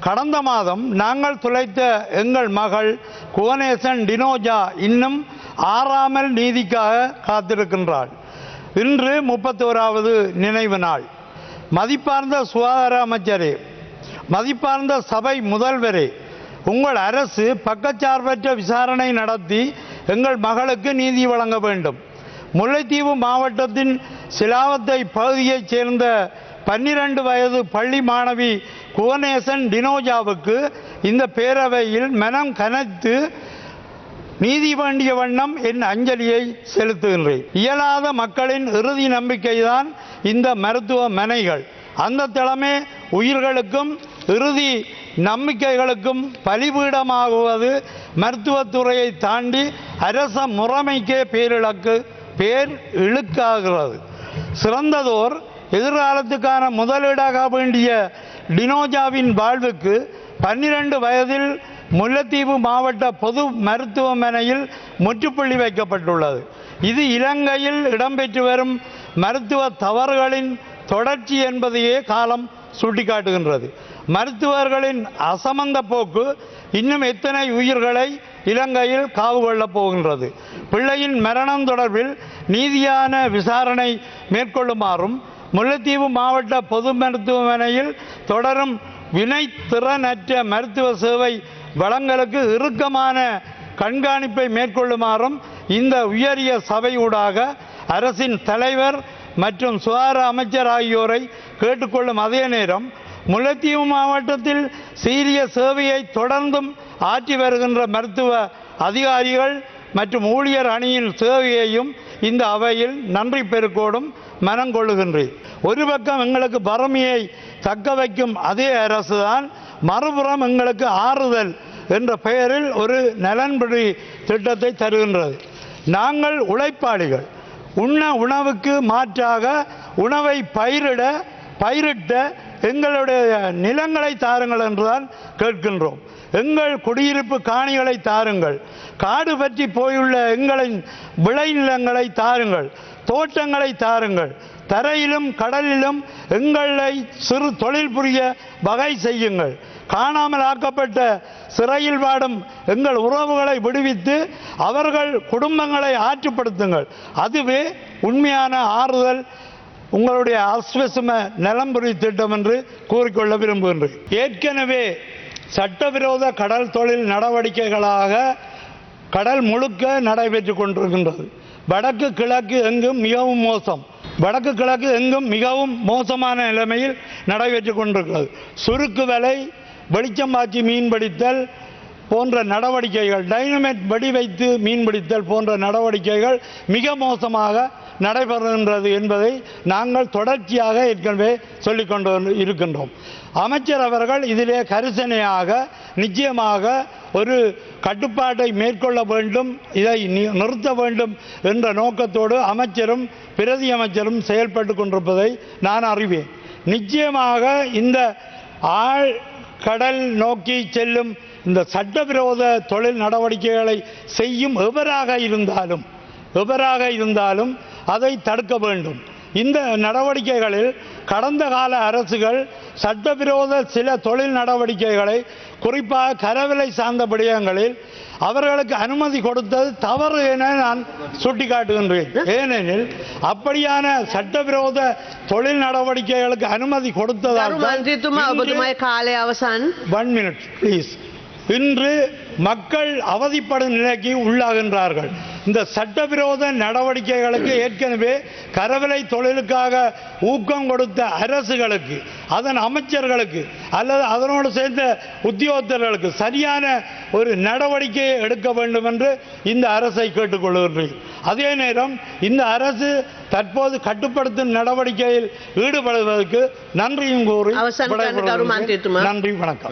கடந்த மாதம் நாங்கள் துளைத்த எங்கள் மகள் குவனேசன் டினோஜா இன்னும் ஆறாமல் நீதிக்காக காத்திருக்கின்றாள். இன்று முப்பத்தோராவது நினைவு நாள். மதிப்பார்ந்த சுகாதார அமைச்சரே மதிப்பார்ந்த சபை முதல்வரே உங்கள் அரசு பக்கச்சார்பற்ற விசாரணை நடத்தி எங்கள் மகளுக்கு நீதி வழங்க வேண்டும். முல்லைத்தீவு மாவட்டத்தின் சிலாவத்தை பகுதியைச் சேர்ந்த பன்னிரண்டு வயது பள்ளி மாணவி குவனேசன் டினோஜாவுக்கு இந்த பேரவையில் மனம் கனத்து நீதி வேண்டிய வண்ணம் என் அஞ்சலியை செலுத்துகின்றேன். இயலாத மக்களின் இறுதி நம்பிக்கைதான் இந்த மருத்துவமனைகள். அந்த தலைமை உயிர்களுக்கும் இறுதி நம்பிக்கைகளுக்கும் பலிபீடமாகுவது மருத்துவத்துறையை தாண்டி அரச முறைமைக்கே பேரிழக்கு பேர் இழுக்காகிறது. சிறந்ததோர் எதிர்காலத்துக்கான முதலீடாக வேண்டிய டினோஜாவின் வாழ்வுக்கு பன்னிரண்டு வயதில் முல்லைத்தீவு மாவட்ட பொது மருத்துவமனையில் முற்றுப்புள்ளி வைக்கப்பட்டுள்ளது. இது இலங்கையில் இடம்பெற்று வரும் மருத்துவ தவறுகளின் தொடர்ச்சி என்பதையே காலம் சுட்டிக்காட்டுகின்றது. மருத்துவர்களின் அசமந்த போக்கு இன்னும் எத்தனை உயிர்களை இலங்கையில் காவு கொள்ளப் போகின்றது. பிள்ளையின் மரணம் தொடர்பில் நீதியான விசாரணை மேற்கொள்ளுமாறும் முல்லைத்தீவு மாவட்ட பொது மருத்துவமனையில் தொடரும் வினை திறனற்ற மருத்துவ சேவை வளங்களுக்கு இறுக்கமான கண்காணிப்பை மேற்கொள்ளுமாறும் இந்த உயரிய சபையூடாக அரசின் தலைவர் மற்றும் சுகாதார அமைச்சர் ஆகியோரை கேட்டுக்கொள்ளும் அதே நேரம் முல்லைத்தீவு மாவட்டத்தில் சீரிய சேவையை தொடர்ந்தும் ஆற்றி வருகின்ற மருத்துவ அதிகாரிகள் மற்றும் ஊழியர் அணியின் சேவையையும் இந்த அவையில் நன்றி பெருக்கோடும் மனம் கொள்ளுகின்றேன். ஒரு பக்கம் எங்களுக்கு வறுமையை தக்க வைக்கும் அதே அரசுதான் மறுபுறம் எங்களுக்கு ஆறுதல் என்ற பெயரில் ஒரு நலன்படி திட்டத்தை தருகின்றது. நாங்கள் உழைப்பாளிகள். உண்ண உணவுக்கு மாற்றாக உணவை பயிரிட பயிரிட்ட எங்களுடைய நிலங்களை தாருங்கள் என்றுதான் கேட்கின்றோம். எங்கள் குடியிருப்பு காணிகளை தாருங்கள். காடு பற்றி போயுள்ள எங்களின் விளைநிலங்களை தாருங்கள். தோட்டங்களை தாருங்கள். தரையிலும் கடலிலும் எங்களை சிறு தொழில் புரிய வகை செய்யுங்கள். காணாமல் ஆக்கப்பட்ட சிறையில் வாடும் எங்கள் உறவுகளை விடுவித்து அவர்கள் குடும்பங்களை ஆற்றுப்படுத்துங்கள். அதுவே உண்மையான ஆறுதல் உங்களுடைய அஸ்வசம நலம்புரி திட்டம் என்று கூறிக்கொள்ள விரும்புகின்றேன். ஏற்கனவே சட்டவிரோத கடல் தொழில் நடவடிக்கைகளாக கடல் முழுக்க நடைபெற்று கொண்டிருக்கின்றது. வடக்கு கிழக்கு எங்கும் மிகவும் மோசம். வடக்கு கிழக்கு எங்கும் மிகவும் மோசமான நிலைமையில் நடைபெற்று கொண்டிருக்கிறது. சுருக்கு வலை வெளிச்சம் பாய்ச்சி மீன்பிடித்தல் போன்ற நடவடிக்கைகள் டைனமைட் வெடி வைத்து மீன்பிடித்தல் போன்ற நடவடிக்கைகள் மிக மோசமாக நடைபெறுகின்றது என்பதை நாங்கள் தொடர்ச்சியாக ஏற்கனவே சொல்லிக்கொண்டு இருக்கின்றோம். அமைச்சர் அவர்கள் இதிலே கரிசனையாக நிச்சயமாக ஒரு கட்டுப்பாட்டை மேற்கொள்ள வேண்டும் இதை நிறுத்த வேண்டும் என்ற நோக்கத்தோடு அமைச்சரும் பிரதி அமைச்சரும் செயல்பட்டு கொண்டிருப்பதை நான் அறிவேன். நிச்சயமாக இந்த ஆழ் கடல் நோக்கி செல்லும் இந்த சட்டவிரோத தொழில் நடவடிக்கைகளை செய்யும் எவராக இருந்தாலும் எவராக இருந்தாலும் அதை தடுக்க வேண்டும். இந்த நடவடிக்கைகளில் கடந்த கால அரசுகள் சட்டவிரோத சில தொழில் நடவடிக்கைகளை குறிப்பாக கரவிலை சார்ந்த விடயங்களில் அவர்களுக்கு அனுமதி கொடுத்தது தவறு என நான் சுட்டிக்காட்டுகின்றேன். ஏனெனில் அப்படியான சட்டவிரோத தொழில் நடவடிக்கைகளுக்கு அனுமதி கொடுத்ததால் ஒன் மினிட் ப்ளீஸ் இன்று மக்கள் அவதிப்படும் நிலைக்கு உள்ளாகின்றார்கள். இந்த சட்டவிரோத நடவடிக்கைகளுக்கு ஏற்கனவே கரவிலை தொழிலுக்காக ஊக்கம் கொடுத்த அரசுகளுக்கு அதன் அமைச்சர்களுக்கு அல்லது அதனோடு சேர்ந்த உத்தியோகத்தர்களுக்கு சரியான ஒரு நடவடிக்கையை எடுக்க வேண்டும் என்று இந்த அரசை கேட்டுக்கொள்கின்றேன் அதே நேரம் இந்த அரசு தற்போது கட்டுப்படுத்தும் நடவடிக்கையில் ஈடுபடுவதற்கு நன்றியும் கூறி. நன்றி வணக்கம்.